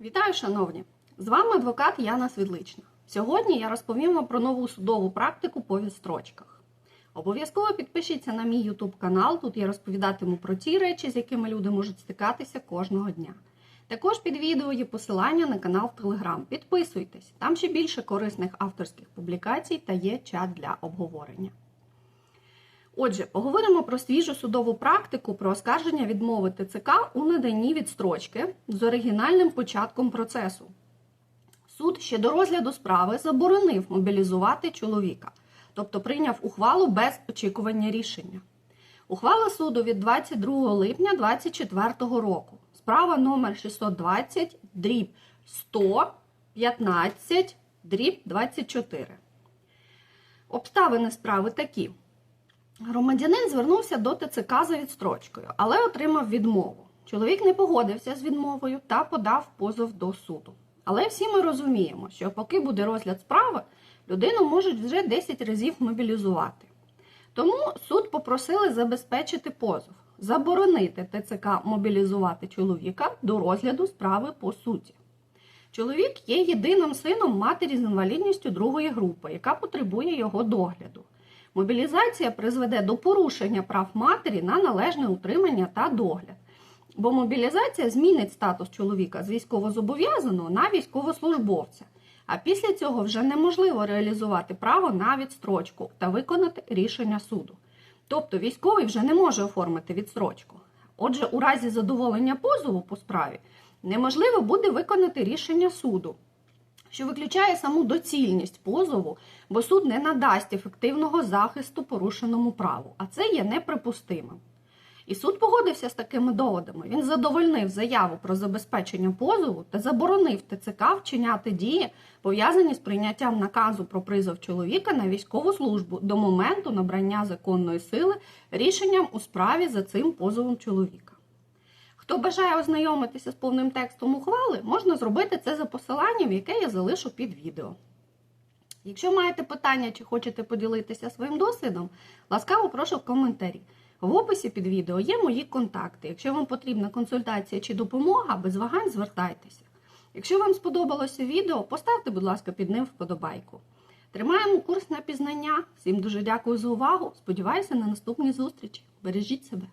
Вітаю, шановні! З вами адвокат Яна Свідлична. Сьогодні я розповім вам про нову судову практику по відстрочках. Обов'язково підпишіться на мій YouTube канал. Тут я розповідатиму про ті речі, з якими люди можуть стикатися кожного дня. Також під відео є посилання на канал в Telegram. Підписуйтесь, там ще більше корисних авторських публікацій та є чат для обговорення. Отже, поговоримо про свіжу судову практику про оскарження відмови ТЦК у наданні відстрочки з оригінальним початком процесу. Суд ще до розгляду справи заборонив мобілізувати чоловіка, тобто прийняв ухвалу без очікування рішення. Ухвала суду від 22 липня 2024 року. Справа номер 620, дріб 100, 15, дріб 24. Обставини справи такі. Громадянин звернувся до ТЦК за відстрочкою, але отримав відмову. Чоловік не погодився з відмовою та подав позов до суду. Але всі ми розуміємо, що поки буде розгляд справи, людину можуть вже 10 разів мобілізувати. Тому суд попросили забезпечити позов, заборонити ТЦК мобілізувати чоловіка до розгляду справи по суті. Чоловік є єдиним сином матері з інвалідністю другої групи, яка потребує його догляду. Мобілізація призведе до порушення прав матері на належне утримання та догляд. Бо мобілізація змінить статус чоловіка з військовозобов'язаного на військовослужбовця. А після цього вже неможливо реалізувати право на відстрочку та виконати рішення суду. Тобто військовий вже не може оформити відстрочку. Отже, у разі задоволення позову по справі неможливо буде виконати рішення суду, що виключає саму доцільність позову, бо суд не надасть ефективного захисту порушеному праву, а це є неприпустимим. І суд погодився з такими доводами. Він задовольнив заяву про забезпечення позову та заборонив ТЦК вчиняти дії, пов'язані з прийняттям наказу про призов чоловіка на військову службу до моменту набрання законної сили рішенням у справі за цим позовом чоловіка. Хто бажає ознайомитися з повним текстом ухвали, можна зробити це за посиланням, яке я залишу під відео. Якщо маєте питання чи хочете поділитися своїм досвідом, ласкаво прошу в коментарі. В описі під відео є мої контакти. Якщо вам потрібна консультація чи допомога, без вагань звертайтеся. Якщо вам сподобалося відео, поставте, будь ласка, під ним вподобайку. Тримаємо курс на пізнання. Всім дуже дякую за увагу. Сподіваюся на наступні зустрічі. Бережіть себе.